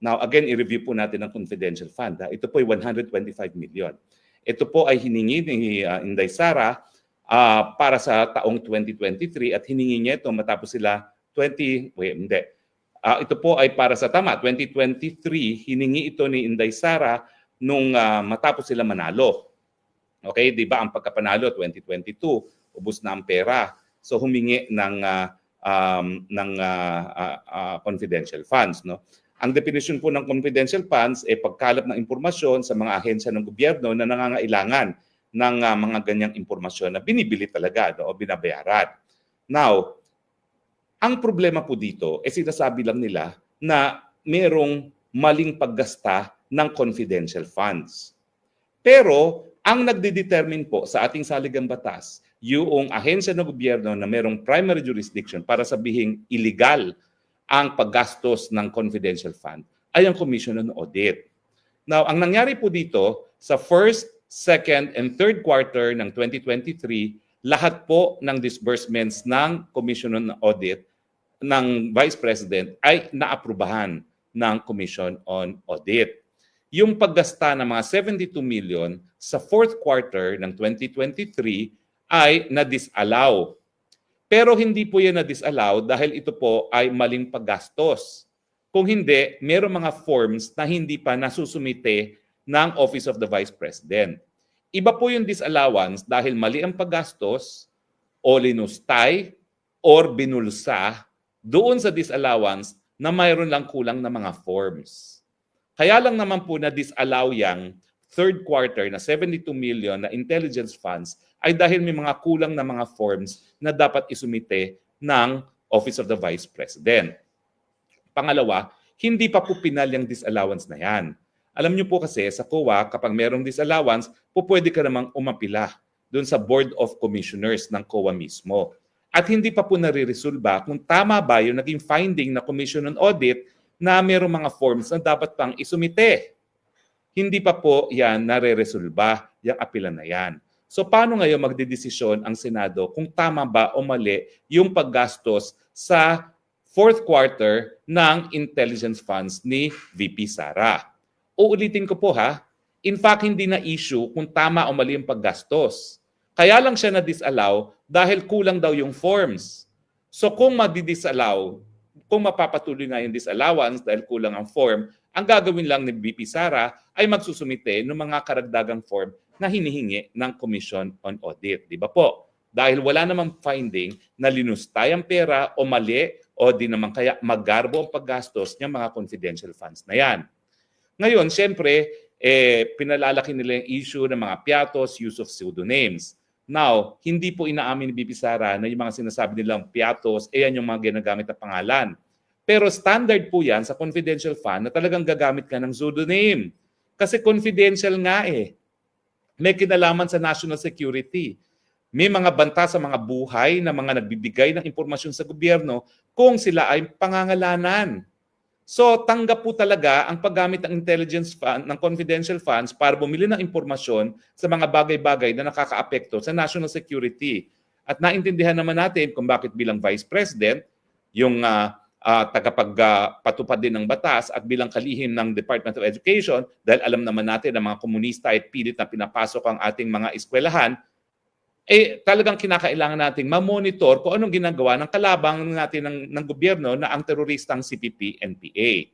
Now, again, i-review po natin ang confidential fund. Ha? Ito po ay 125 million. Ito po ay hiningi ni uh, Inday Sara ah, para sa taong 2023 at hiningi niya ito matapos sila 20, wait, hindi. Ah, ito po ay para sa tama, 2023, hiningi ito ni Inday Sara nung ah, matapos sila manalo. Okay, di ba ang pagkapanalo 2022, ubos na ang pera. So humingi ng ah, um, ng ah, ah, ah, confidential funds, no? Ang definition po ng confidential funds ay pagkalap ng impormasyon sa mga ahensya ng gobyerno na nangangailangan ng ah, mga ganyang impormasyon na binibili talaga no, o binabayaran. Now, ang problema po dito, eh sinasabi lang nila na merong maling paggasta ng confidential funds. Pero ang nagdedetermine po sa ating saligang batas, yung ahensya ng gobyerno na merong primary jurisdiction para sabihing illegal ang paggastos ng confidential fund ay ang Commission on Audit. Now, ang nangyari po dito sa first, second, and third quarter ng 2023, lahat po ng disbursements ng Commission on Audit ng Vice President ay naaprubahan ng Commission on Audit. Yung paggasta ng mga 72 million sa fourth quarter ng 2023 ay na-disallow. Pero hindi po yan na-disallow dahil ito po ay maling paggastos. Kung hindi, meron mga forms na hindi pa nasusumite ng Office of the Vice President. Iba po yung disallowance dahil mali ang paggastos o linustay or binulsa doon sa disallowance na mayroon lang kulang na mga forms. Kaya lang naman po na disallow yang third quarter na 72 million na intelligence funds ay dahil may mga kulang na mga forms na dapat isumite ng Office of the Vice President. Pangalawa, hindi pa po pinal yung disallowance na yan. Alam niyo po kasi sa COA, kapag merong disallowance, po pwede ka namang umapila doon sa Board of Commissioners ng COA mismo. At hindi pa po nare-resolba kung tama ba yung naging finding na Commission on Audit na merong mga forms na dapat pang isumite. Hindi pa po yan nare-resolba, yung apila na yan. So paano ngayon magdedesisyon ang Senado kung tama ba o mali yung paggastos sa fourth quarter ng intelligence funds ni VP Sara? Uulitin ko po ha, in fact hindi na issue kung tama o mali yung paggastos. Kaya lang siya na-disallow dahil kulang daw yung forms. So kung madi-disallow, kung mapapatuloy nga yung disallowance dahil kulang ang form, ang gagawin lang ni VP Sara ay magsusumite ng mga karagdagang form na hinihingi ng Commission on Audit. Di ba po? Dahil wala namang finding na linustay ang pera o mali o di naman kaya magarbo ang paggastos ng mga confidential funds na yan. Ngayon, siyempre, eh, pinalalaki nila yung issue ng mga piatos, use of pseudonyms. Now, hindi po inaamin ni BP Sara na yung mga sinasabi nilang piatos, eh yan yung mga ginagamit na pangalan. Pero standard po yan sa confidential fund na talagang gagamit ka ng pseudonym. Kasi confidential nga eh. May kinalaman sa national security. May mga banta sa mga buhay na mga nagbibigay ng impormasyon sa gobyerno kung sila ay pangangalanan. So tanggap po talaga ang paggamit ng intelligence fund, ng confidential funds para bumili ng impormasyon sa mga bagay-bagay na nakakaapekto sa national security. At naintindihan naman natin kung bakit bilang Vice President, yung uh, uh, tagapagpatupad uh, din ng batas at bilang kalihim ng Department of Education, dahil alam naman natin na mga komunista ay pilit na pinapasok ang ating mga eskwelahan, eh talagang kinakailangan nating ma-monitor kung anong ginagawa ng kalabang natin ng, ng gobyerno na ang teroristang CPP-NPA.